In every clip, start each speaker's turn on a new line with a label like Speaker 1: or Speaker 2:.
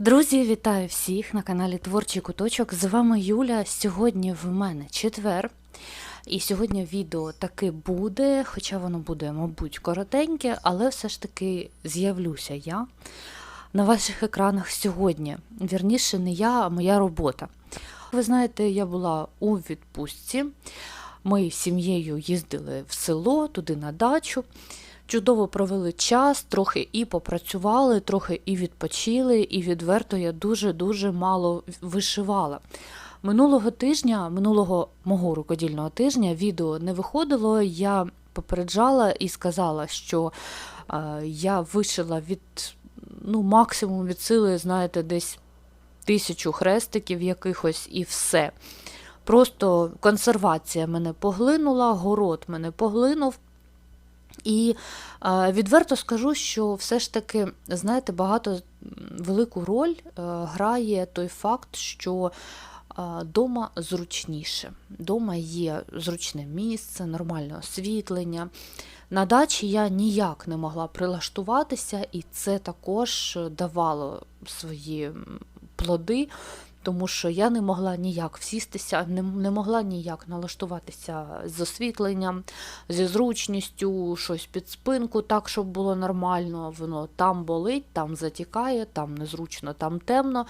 Speaker 1: Друзі, вітаю всіх на каналі Творчий Куточок. З вами Юля. Сьогодні в мене четвер. І сьогодні відео таки буде, хоча воно буде, мабуть, коротеньке, але все ж таки з'явлюся я на ваших екранах сьогодні. Вірніше, не я, а моя робота. Ви знаєте, я була у відпустці. Ми з сім'єю їздили в село, туди на дачу. Чудово провели час, трохи і попрацювали, трохи і відпочили, і відверто я дуже-дуже мало вишивала. Минулого тижня, минулого мого рукодільного тижня, відео не виходило. Я попереджала і сказала, що е, я вишила від ну, максимум від сили, знаєте, десь тисячу хрестиків якихось і все. Просто консервація мене поглинула, город мене поглинув. І е, відверто скажу, що все ж таки, знаєте, багато велику роль е, грає той факт, що е, дома зручніше. Дома є зручне місце, нормальне освітлення. На дачі я ніяк не могла прилаштуватися, і це також давало свої плоди, тому що я не могла ніяк всістися, не, не могла ніяк налаштуватися з освітленням, зі зручністю, щось під спинку, так, щоб було нормально. Воно там болить, там затікає, там незручно, там темно.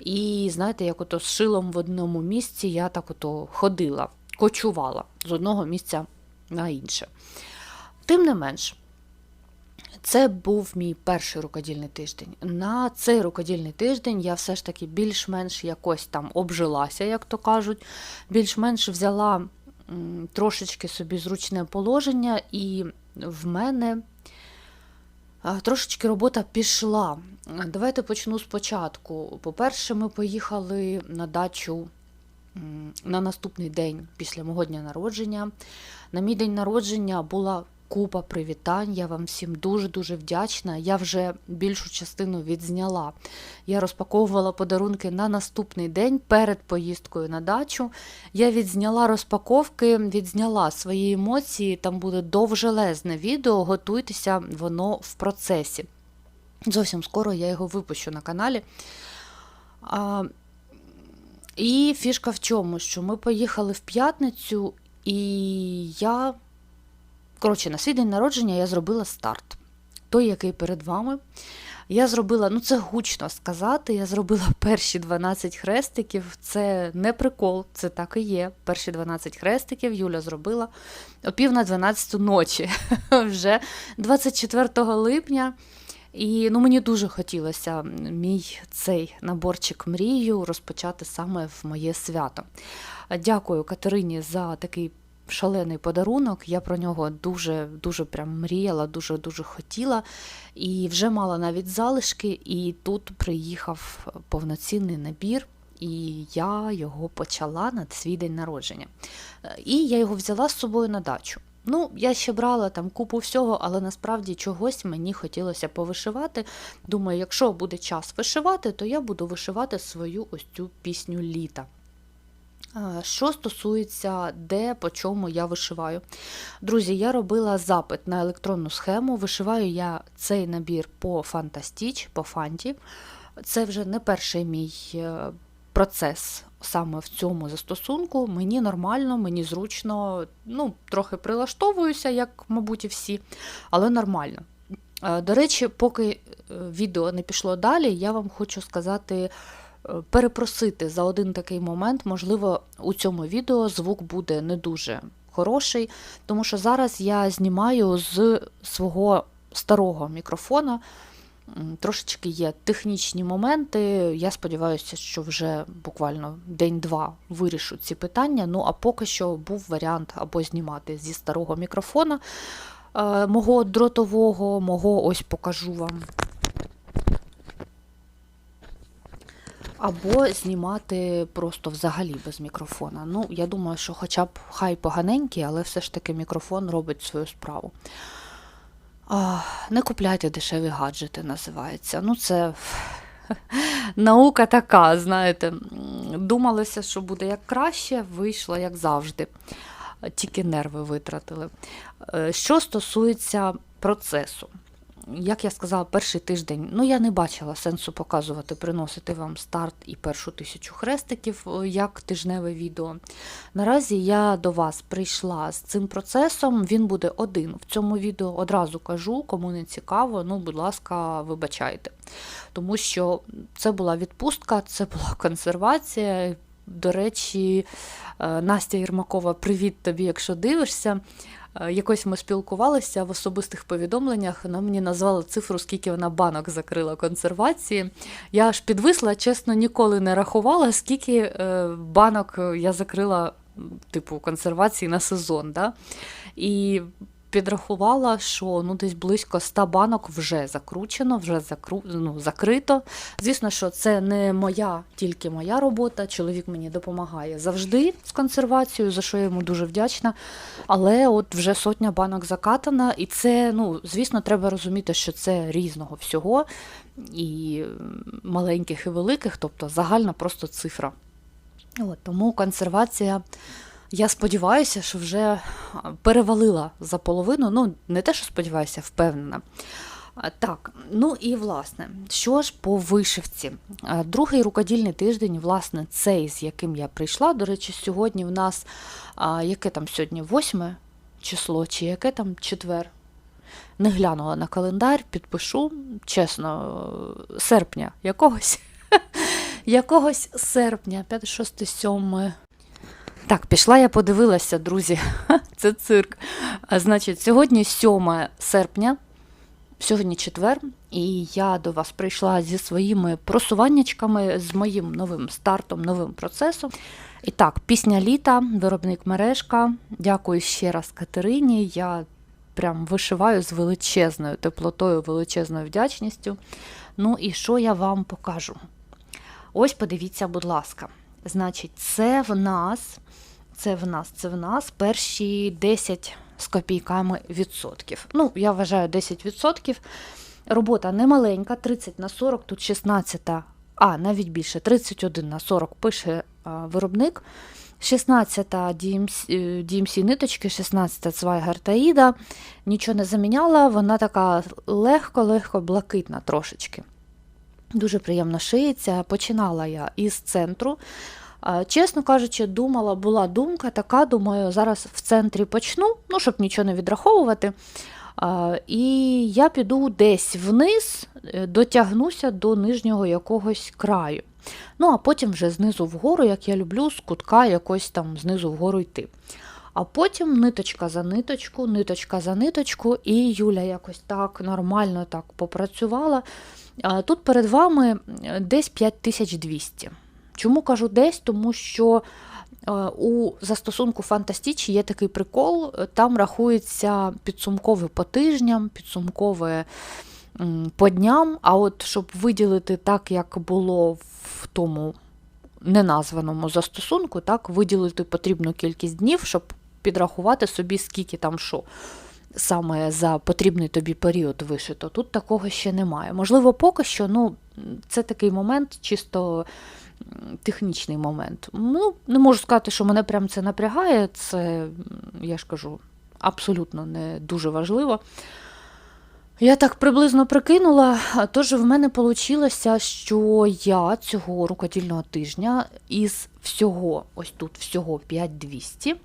Speaker 1: І знаєте, як ото з шилом в одному місці я так ото ходила, кочувала з одного місця на інше. Тим не менш, це був мій перший рукодільний тиждень. На цей рукодільний тиждень я все ж таки більш-менш якось там обжилася, як то кажуть, більш-менш взяла трошечки собі зручне положення, і в мене трошечки робота пішла. Давайте почну спочатку. По-перше, ми поїхали на дачу на наступний день після мого дня народження. На мій день народження була купа привітань. Я вам всім дуже-дуже вдячна. Я вже більшу частину відзняла. Я розпаковувала подарунки на наступний день перед поїздкою на дачу. Я відзняла розпаковки, відзняла свої емоції. Там буде довжелезне відео. Готуйтеся, воно в процесі. Зовсім скоро я його випущу на каналі. А, і фішка в чому? Що ми поїхали в п'ятницю, і я Коротше, на свій день народження я зробила старт. Той, який перед вами. Я зробила, ну це гучно сказати, я зробила перші 12 хрестиків. Це не прикол, це так і є. Перші 12 хрестиків Юля зробила о пів на 12 ночі, вже 24 липня. І ну, мені дуже хотілося мій цей наборчик мрію розпочати саме в моє свято. Дякую Катерині за такий шалений подарунок. Я про нього дуже дуже прям мріяла, дуже дуже хотіла. І вже мала навіть залишки, і тут приїхав повноцінний набір. І я його почала на свій день народження. І я його взяла з собою на дачу. Ну, я ще брала там купу всього, але насправді чогось мені хотілося повишивати. Думаю, якщо буде час вишивати, то я буду вишивати свою ось цю пісню літа. А, Що стосується де, по чому я вишиваю. Друзі, я робила запит на електронну схему. Вишиваю я цей набір по Фантастіч, по Фанті. Це вже не перший мій е, процес саме в цьому застосунку. Мені нормально, мені зручно, ну, трохи прилаштовуюся, як, мабуть, і всі, але нормально. Е, До речі, поки е, відео не пішло далі, я вам хочу сказати перепросити за один такий момент. Можливо, у цьому відео звук буде не дуже хороший, тому що зараз я знімаю з свого старого мікрофона. Трошечки є технічні моменти. Я сподіваюся, що вже буквально день-два вирішу ці питання. Ну а поки що був варіант або знімати зі старого мікрофона е, мого дротового, мого ось покажу вам. Або знімати просто взагалі без мікрофона. Ну, я думаю, що хоча б хай поганенький, але все ж таки мікрофон робить свою справу. А, не купляйте дешеві гаджети, називається. Ну, це наука така, знаєте. Думалося, що буде як краще, вийшло як завжди. Тільки нерви витратили. Е, Що стосується процесу. Як я сказала, перший тиждень, ну я не бачила сенсу показувати, приносити вам старт і першу тисячу хрестиків е, як тижневе відео. Наразі я до вас прийшла з цим процесом. Він буде один в цьому відео. Одразу кажу, кому не цікаво, ну, будь ласка, вибачайте. Тому що це була відпустка, це була консервація. До речі, е, Настя Єрмакова, привіт тобі, якщо дивишся. Е, Якось ми спілкувалися в особистих повідомленнях. Вона мені назвала цифру, скільки вона банок закрила консервації. Я аж підвисла, чесно, ніколи не рахувала, скільки е, банок я закрила, типу, консервації на сезон. Да? І підрахувала, що ну, десь близько 100 банок вже закручено, вже закру... ну, закрито. Звісно, що це не моя, тільки моя робота. Чоловік мені допомагає завжди з консервацією, за що я йому дуже вдячна. Але от вже сотня банок закатана, і це, ну, звісно, треба розуміти, що це різного всього, і маленьких, і великих, тобто загальна просто цифра. От, тому консервація, я сподіваюся, що вже перевалила за половину. Ну, не те, що сподіваюся, впевнена. Так, ну і власне, що ж по вишивці? Другий рукодільний тиждень, власне, цей, з яким я прийшла. До речі, сьогодні в нас яке там сьогодні? Восьме число, чи яке там четвер? Не глянула на календар, підпишу, чесно, серпня якогось. Якогось серпня, 5, 6, 7. Так, пішла я подивилася, друзі. Це цирк. А, Значить, сьогодні 7 серпня, сьогодні четвер, і я до вас прийшла зі своїми просуваннячками, з моїм новим стартом, новим процесом. І так, пісня літа, виробник мережка. Дякую ще раз Катерині. Я прям вишиваю з величезною теплотою, величезною вдячністю. Ну і що я вам покажу? Ось подивіться, будь ласка. Значить, це в нас, це в нас, це в нас перші 10 з копійками відсотків. Ну, я вважаю 10 відсотків. Робота не маленька, 30 на 40, тут 16, а навіть більше, 31 на 40 пише а, виробник. 16 DMC, е, ниточки, 16 Цвайгер Таїда. Нічого не заміняла, вона така легко-легко блакитна трошечки. Дуже приємно шиється. Починала я із центру. Чесно кажучи, думала, була думка така, думаю, зараз в центрі почну, ну, щоб нічого не відраховувати. І я піду десь вниз, е, дотягнуся до нижнього якогось краю. Ну, а потім вже знизу вгору, як я люблю, з кутка якось там знизу вгору йти. А потім ниточка за ниточку, ниточка за ниточку, і Юля якось так нормально так попрацювала. Тут перед вами десь 5200. Чому кажу десь? Тому що е, у застосунку Фантастіч є такий прикол, е, там рахується підсумкове по тижням, підсумкове по дням. А от щоб виділити так, як було в тому неназваному застосунку, так, виділити потрібну кількість днів, щоб підрахувати собі, скільки там що саме за потрібний тобі період вишито. Тут такого ще немає. Можливо, поки що, ну, це такий момент, чисто технічний момент. Ну, не можу сказати, що мене прям це напрягає, це, я ж кажу, абсолютно не дуже важливо. Я так приблизно прикинула, тож в мене вийшло, що я цього рукодільного тижня із всього, ось тут всього 5200,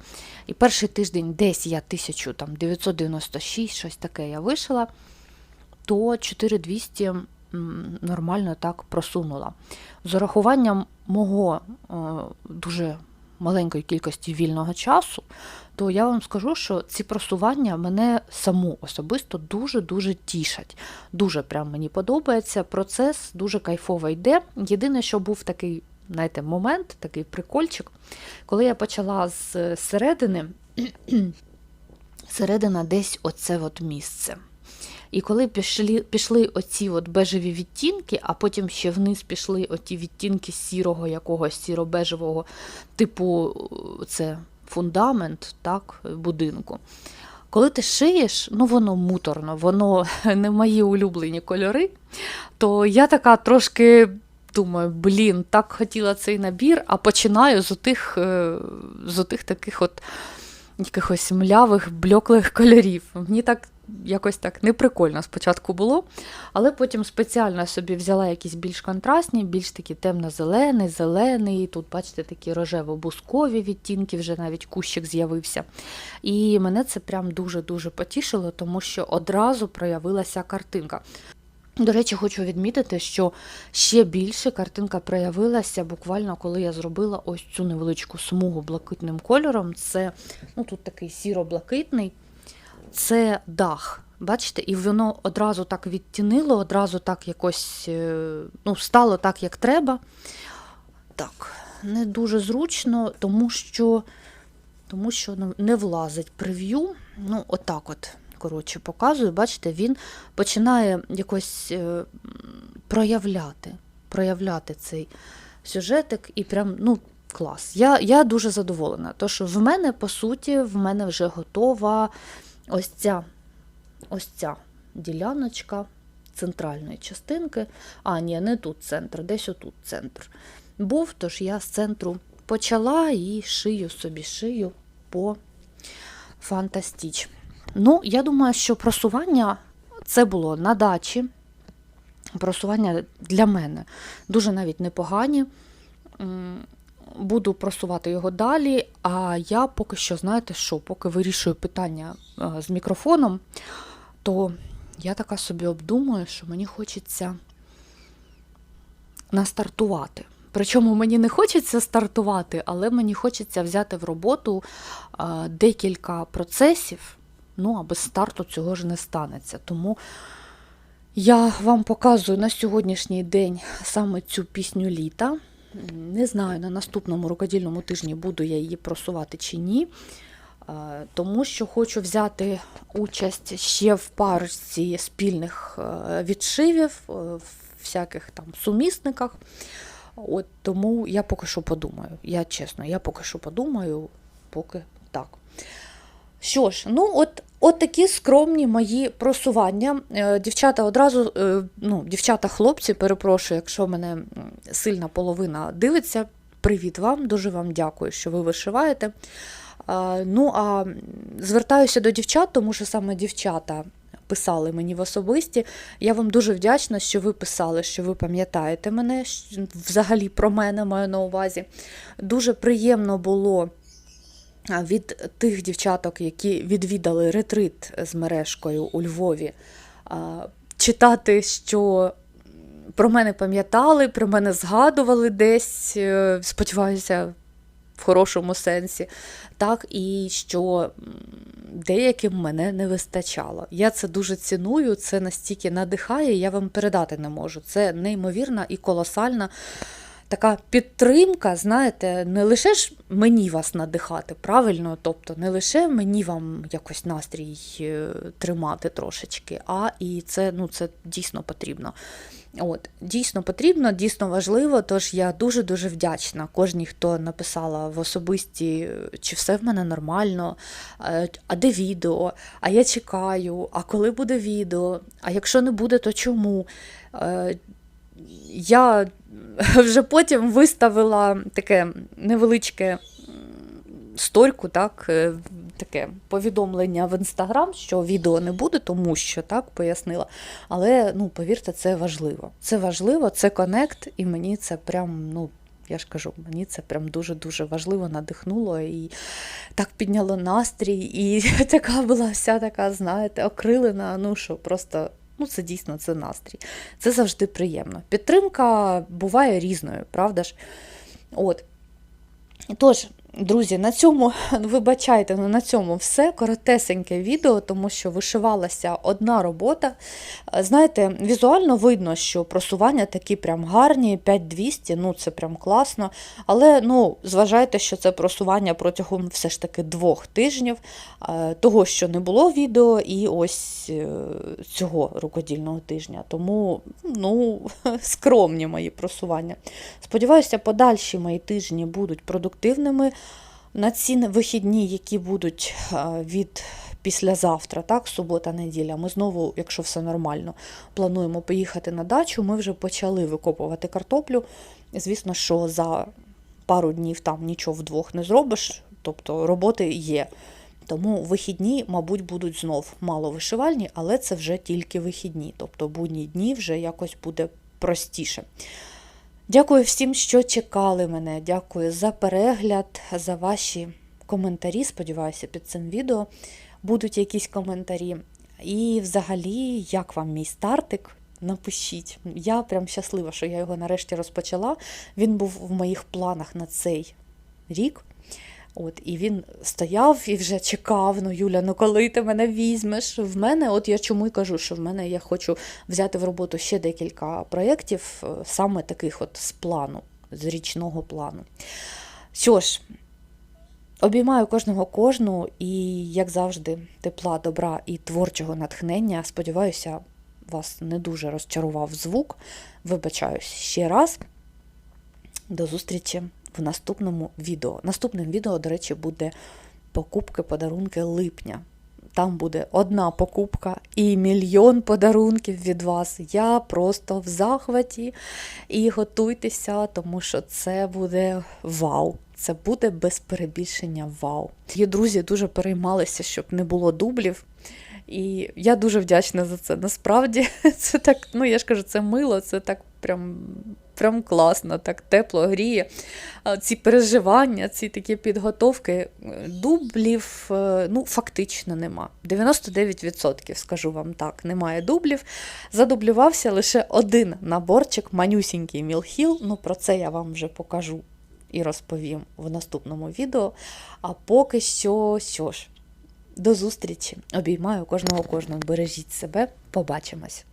Speaker 1: і перший тиждень десь я 1996, щось таке я вишила, то 4200 нормально так просунула. З урахуванням мого е, дуже маленької кількості вільного часу, то я вам скажу, що ці просування мене саму особисто дуже-дуже тішать. Дуже прям мені подобається. Процес дуже кайфово йде. Єдине, що був такий, знаєте, момент, такий прикольчик, коли я почала з середини, середина десь оце от місце. І коли пішли, пішли оці от бежеві відтінки, а потім ще вниз пішли оті відтінки сірого, якогось сіро-бежевого, типу це фундамент так, будинку. Коли ти шиєш, ну воно муторно, воно не мої улюблені кольори, то я така трошки думаю, блін, так хотіла цей набір, а починаю з отих, е, з отих таких от якихось млявих, блеклих кольорів. Мені так якось так неприкольно спочатку було. Але потім спеціально собі взяла якісь більш контрастні, більш такі темно-зелений, зелений. Тут, бачите, такі рожево-бускові відтінки, вже навіть кущик з'явився. І мене це прям дуже-дуже потішило, тому що одразу проявилася картинка. До речі, хочу відмітити, що ще більше картинка проявилася буквально, коли я зробила ось цю невеличку смугу блакитним кольором. Це ну, тут такий сіро-блакитний, це дах. Бачите, і воно одразу так відтінило, одразу так якось е, ну, стало так, як треба. Так, не дуже зручно, тому що, тому що ну, не влазить прев'ю. Ну, отак от коротше, показую, бачите, він починає якось е, проявляти, проявляти цей сюжетик і прям, ну, клас. Я, я дуже задоволена. Тож в мене, по суті, в мене вже готова ось ця, ось ця діляночка центральної частинки. А, ні, не тут центр, десь отут центр. Був, тож я з центру почала і шию собі шию по фантастіч. Ну, я думаю, що просування це було на дачі. Просування для мене дуже навіть непогані. Буду просувати його далі, а я поки що, знаєте що, поки вирішую питання е, з мікрофоном, то я така собі обдумую, що мені хочеться настартувати. Причому мені не хочеться стартувати, але мені хочеться взяти в роботу е, декілька процесів, ну а без старту цього ж не станеться. Тому я вам показую на сьогоднішній день саме цю пісню літа. Не знаю, на наступному рукодільному тижні буду я її просувати чи ні. Тому що хочу взяти участь ще в парочці спільних е, відшивів, е, в всяких там сумісниках. От Тому я поки що подумаю. Я чесно, я поки що подумаю, поки так. Що ж, ну от, от такі скромні мої просування. Е, Дівчата одразу, е, ну, дівчата-хлопці, перепрошую, якщо мене сильна половина дивиться. Привіт вам, дуже вам дякую, що ви вишиваєте. Ну, а звертаюся до дівчат, тому що саме дівчата писали мені в особисті. Я вам дуже вдячна, що ви писали, що ви пам'ятаєте мене, взагалі про мене маю на увазі. Дуже приємно було від тих дівчаток, які відвідали ретрит з мережкою у Львові, читати, що про мене пам'ятали, про мене згадували десь, е, сподіваюся, в хорошому сенсі, так і що деяким мене не вистачало. Я це дуже ціную, це настільки надихає, я вам передати не можу. Це неймовірна і колосальна така підтримка, знаєте, не лише ж мені вас надихати, правильно, тобто не лише мені вам якось настрій е, тримати трошечки, а і це, ну, це дійсно потрібно. От, дійсно потрібно, дійсно важливо. Тож я дуже дуже вдячна кожній, хто написала в особисті, чи все в мене нормально, е, а де відео, а я чекаю, а коли буде відео, а якщо не буде, то чому? Е, Я вже потім виставила таке невеличке сторіку, так, е, таке повідомлення в інстаграм, що відео не буде, тому що так пояснила. Але ну, повірте, це важливо. Це важливо, це конект, і мені це прям, ну. Я ж кажу, мені це прям дуже-дуже важливо надихнуло і так підняло настрій, і така була вся така, знаєте, окрилена. Ну що, просто ну це дійсно це настрій. Це завжди приємно. Підтримка буває різною, правда ж? От. Тож, друзі, на цьому, вибачайте, ну на цьому все. Коротесеньке відео, тому що вишивалася одна робота. Е, Знаєте, візуально видно, що просування такі прям гарні, 5200, ну це прям класно. Але ну, зважайте, що це просування протягом все ж таки двох тижнів, е, того, що не було відео, і ось е, цього рукодільного тижня. Тому ну, скромні мої просування. Сподіваюся, подальші мої тижні будуть продуктивними. На ці вихідні, які будуть е, від післязавтра, так, субота, неділя, ми знову, якщо все нормально, плануємо поїхати на дачу. Ми вже почали викопувати картоплю. Звісно, що за пару днів там нічого вдвох не зробиш, тобто роботи є. Тому вихідні, мабуть, будуть знов мало вишивальні, але це вже тільки вихідні, тобто будні дні вже якось буде простіше. Дякую всім, що чекали мене. Дякую за перегляд, за ваші коментарі. Сподіваюся, під цим відео будуть якісь коментарі. І взагалі, як вам мій стартик? Напишіть. Я прям щаслива, що я його нарешті розпочала. Він був в моїх планах на цей рік. От, і він стояв і вже чекав. Ну, Юля, ну коли ти мене візьмеш? В мене, от я чому й кажу, що в мене я хочу взяти в роботу ще декілька проєктів, е, саме таких от з плану, з річного плану. Що ж, обіймаю кожного кожну і, як завжди, тепла, добра і творчого натхнення. Сподіваюся, вас не дуже розчарував звук. Вибачаюсь ще раз. До зустрічі в наступному відео. Наступним відео, до речі, буде покупки, подарунки липня. Там буде одна покупка і мільйон подарунків від вас. Я просто в захваті. І готуйтеся, тому що це буде вау. Це буде без перебільшення вау. Є друзі дуже переймалися, щоб не було дублів. І я дуже вдячна за це. Насправді, це так, ну я ж кажу, це мило, це так прям, прям класно, так тепло гріє. Ці переживання, ці такі підготовки, е, дублів е, ну, фактично нема. 99%, скажу вам так, немає дублів. Задублювався лише один наборчик, манюсінький мілхіл. Ну, про це я вам вже покажу і розповім в наступному відео. А поки що, що ж. До зустрічі. Обіймаю кожного кожного. Бережіть себе. Побачимось.